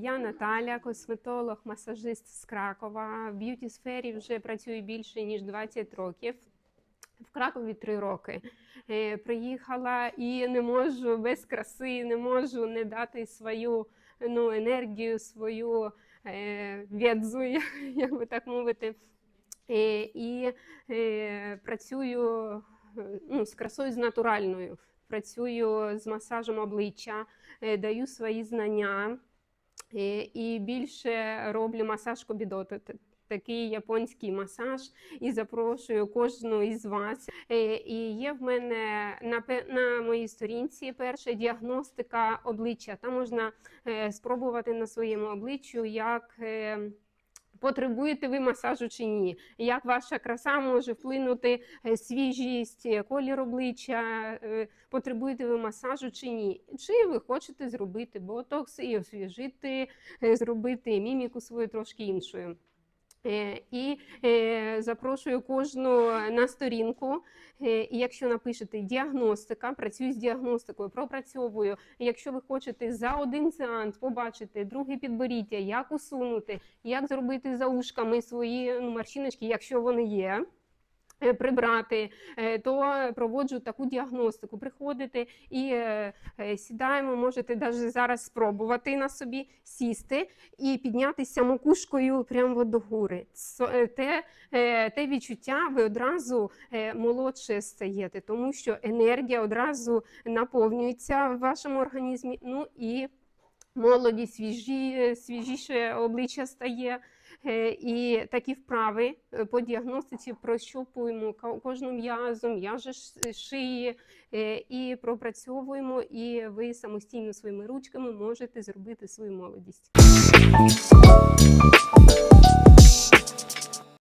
Я Наталя, косметолог, масажист з Кракова. В б'юті сфері вже працюю більше ніж 20 років. В Кракові три роки. Е, Приїхала і не можу без краси, не можу не дати свою ну, енергію, свою е, відзу, як би так мовити. Е, і е, працюю ну, з красою з натуральною. Працюю з масажем обличчя, е, даю свої знання і більше роблю масаж кобідоту. Такий японський масаж, і запрошую кожну із вас. Е, І є в мене на, на моїй сторінці перша діагностика обличчя. Там можна е, спробувати на своєму обличчю, як е, потребуєте ви масажу чи ні, як ваша краса може вплинути е, свіжість, е, колір обличчя, е, потребуєте ви масажу чи ні. Чи ви хочете зробити ботокс і освіжити, зробити міміку свою трошки іншою. Е, І е, запрошую кожну на сторінку. Е, І якщо напишете діагностика, працюю з діагностикою, пропрацьовую. Якщо ви хочете за один сеанс побачити друге підборіття, як усунути, як зробити за ушками свої ну, морщиночки, якщо вони є. Е, Прибрати, е, то проводжу таку діагностику. Приходите і е, сідаємо, можете навіть зараз спробувати на собі сісти і піднятися макушкою прямо до гори. Те, те відчуття ви одразу молодше стаєте, тому що енергія одразу наповнюється в вашому організмі. Ну і молоді, свіжі, свіжіше обличчя стає. Е, І такі вправи е, по діагностиці прощупуємо кожну м'язу, м'яже шиї е, і пропрацьовуємо, і ви самостійно своїми ручками можете зробити свою молодість.